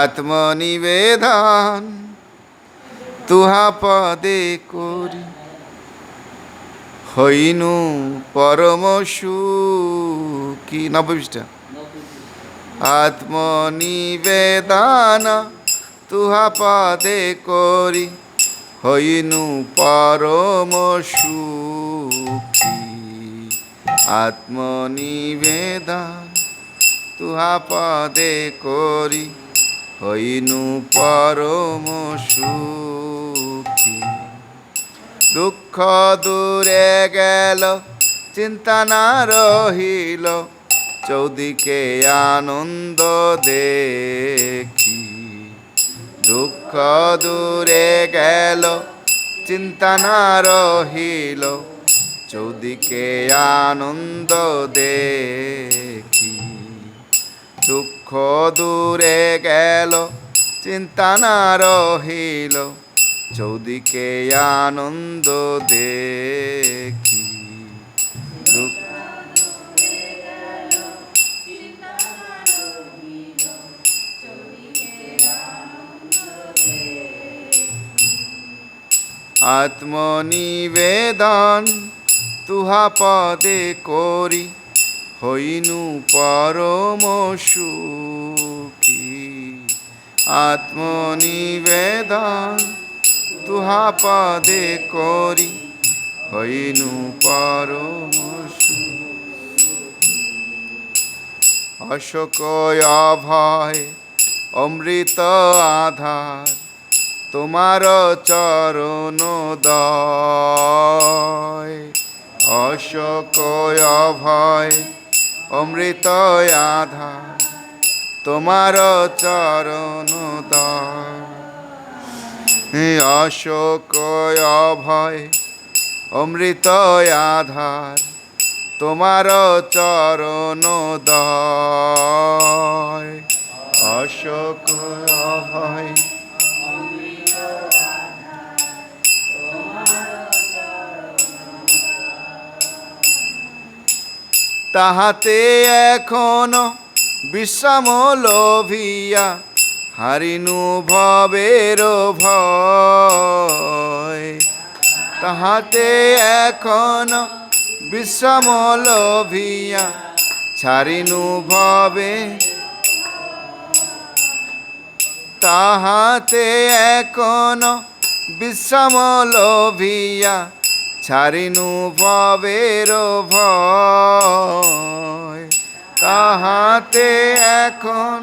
আত্মনিবেদন তুহা পদে করি। হইনু পরম নব্বই পৃষ্ঠা আত্মনিবেদন তুহা পদে করি। হইনু পরম সুখী। আত্মনিবেদন তুহা পদে করি, হইনু পরম সুখী। দুঃখ দূরে গেল, চিন্তা না রহিল, চৌদিকে আনন্দ দেখি। দুঃখ দূরে গেল, চিন্তা না রহিল, চৌদিকে আনন্দ দেখি। দুঃখ দূরে গেল চিন্তা না রহিল। চৌদিকে আনন্দ দেখি। আত্মনিবেদন তুহা পদে করি। হইনু পরম সুখী। আত্মনিবেদন তুহা পদে করি। হইনু পরম। অশোক অভয়, অমৃত আধার, তোমার চরণ দয়। অশোক অভয় অমৃত আধার তোমার চরণ অশোক অভয় অমৃত আধার তোমার চরণ অশোক অভয় তাহাতে এখনও বিশ্রাম লোভিয়া হারিনু ভবের তাহাতে এখনও বিশ্রাম লোভিয়া ছাড়িনু ভবে। তাহাতে এখনও বিশ্রাম লোভিয়া ছাড়িনু ভবের ভয়। তাহাতে এখন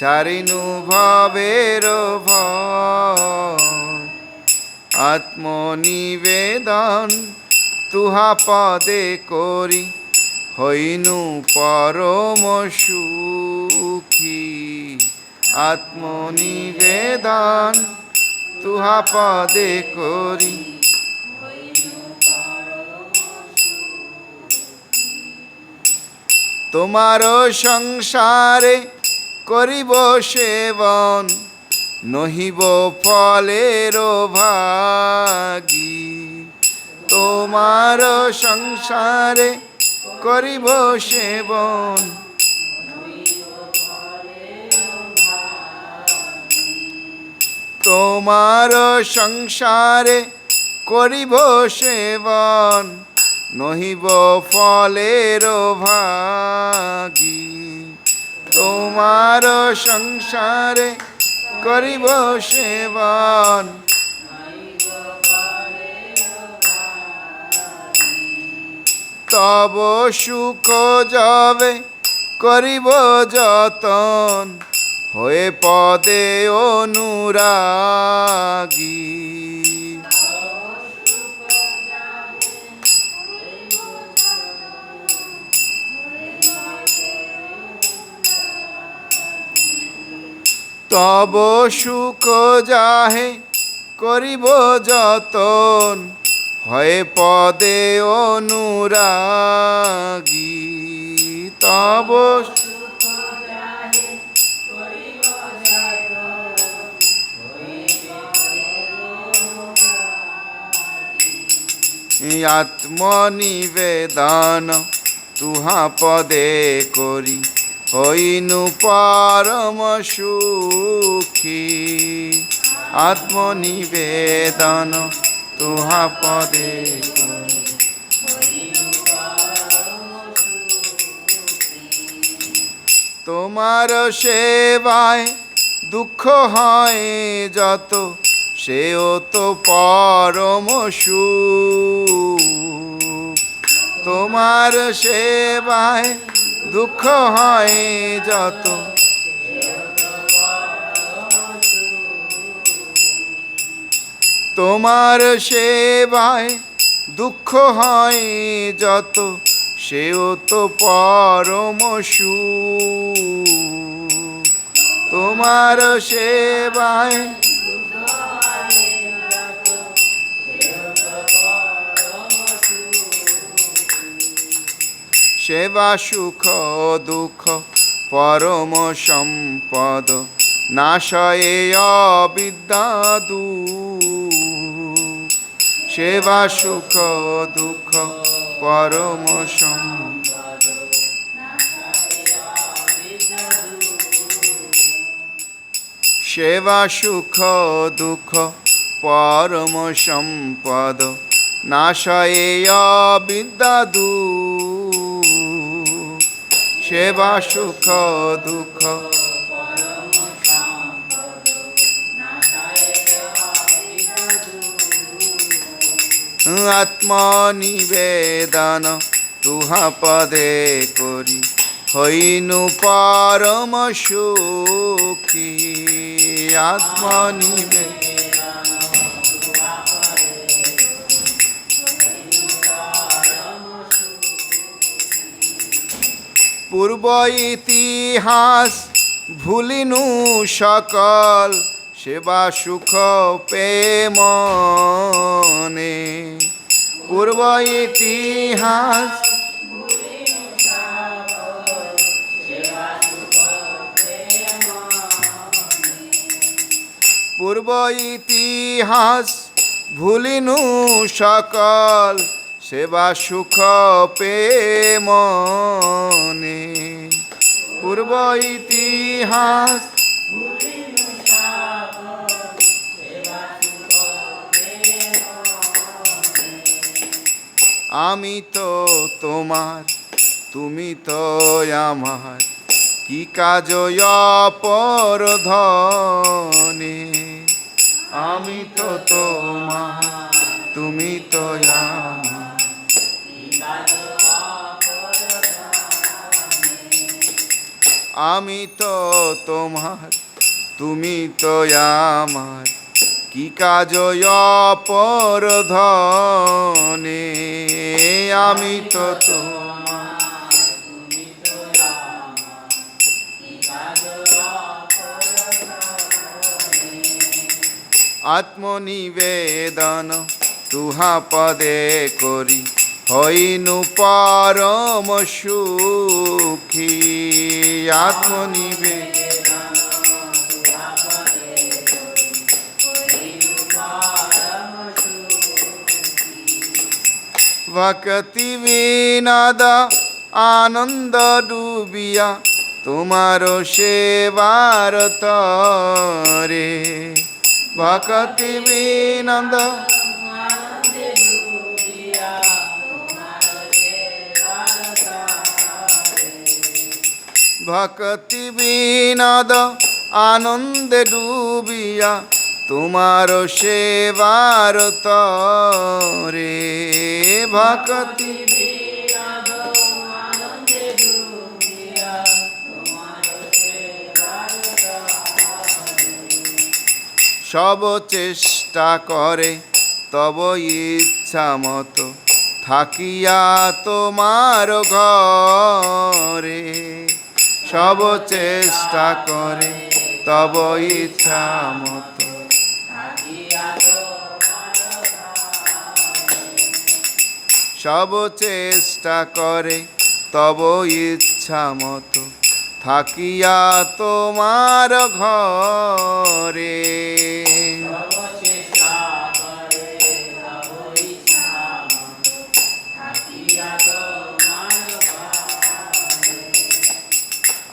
ছাড়িনু ভবের ভয়। আত্মনিবেদন তুহা পদে করি, হইনু পরম সুখী। আত্মনিবেদন তুহা পদে করি। তোমার সংসারে করিব সেবন নহিব ফলের ভাগী। তোমার সংসারে করিব সেবন তোমার সংসারে করিব সেবন, নহিব ফলের ভাগী। তোমার সংসারে করিব সেবন, তব সুখ যাবে করিব যতন। হয়ে পদে অনুরাগী। তব সুখ যাহে করিব যতন হয়ে পদে অনুরাগী। তব আত্মনিবেদন তুহা পদে করি, হইনু পরম সুখী। আত্মনিবেদন তুহা পদে তোমার সেবায় দুঃখ হয় যত সেও তো পরম সুখ। তোমার সেবায় দুঃখ হয় যত। তোমার সেবায় দুঃখ হয় যত, সেও তো পরম সুখ। তোমার সেবায় সেবা সুখ দুঃখ, পরম সম্পদ, নাশয়ে অবিদ্যা দুঃখ সেবা সুখ দুঃখ, পরম সম্পদ। সেবা সুখ দুঃখ, পরম সম্পদ, নাশয়ে অবিদ্যা দুঃখ সেবা সুখ দুঃখ। আত্মনিবেদন তুহা পদে করি হইনু পরম সুখী। আত্মনিবেদন পূর্ব ইতিহাস ভুলিনু সকল সেবা সুখ প্রেমনে। পূর্ব ইতিহাস পূর্ব ইতিহাস ভুলিনু সকল সেবা সুখ প্রেমনে পূর্ব ইতিহাস। আমি তো তোমার, তুমি তো আমার। কি কাজ ধনে। আমি তো তোমার, তুমি তো আমার। আমি তো তোমার, তুমি তো আমার। কি কাজ অপর ধনে? আমি তো তোমার। আত্মনিবেদন তুহা পদে করি। হইনু পরম সুখী আত্মনিবে ভক্তি বিনাদ আনন্দ ডুবিয়া তোমার সেবার তরে। ভক্তি বিনন্দ ভক্তি বিনদ আনন্দে ডুবিয়া তোমার সেবার তরে। ভক্তি সব চেষ্টা করে তব ইচ্ছা মতো থাকিয়া তোমার ঘরে। সব চেষ্টা করে, তব ইচ্ছা মতো। সব চেষ্টা করে, তব ইচ্ছা মতো। থাকিয়া তোমার ঘরে।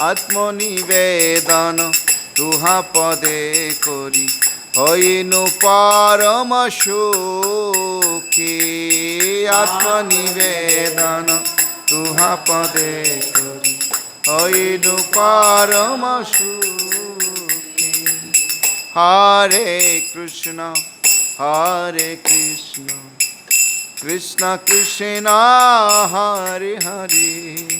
আত্মনিবেদন তুহা পদে করি। হইনু পরম সুখী। আত্মনিবেদন তুহা পদে করি। হইনু পরম সুখী। হরে কৃষ্ণ হরে কৃষ্ণ। কৃষ্ণ কৃষ্ণ, হরে হরে।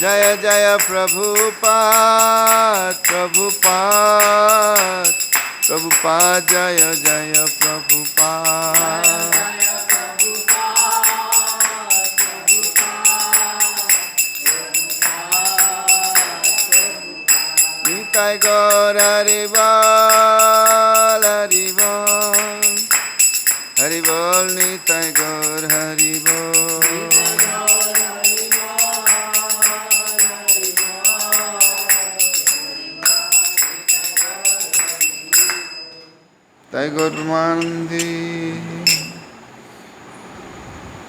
जय जय प्रभुपाद प्रभुपाद प्रभुपाद जय जय प्रभुपाद নিতাই গৌর হরি বল হরি বল হরি বল নিতাই গৌর হরি Gurmandi.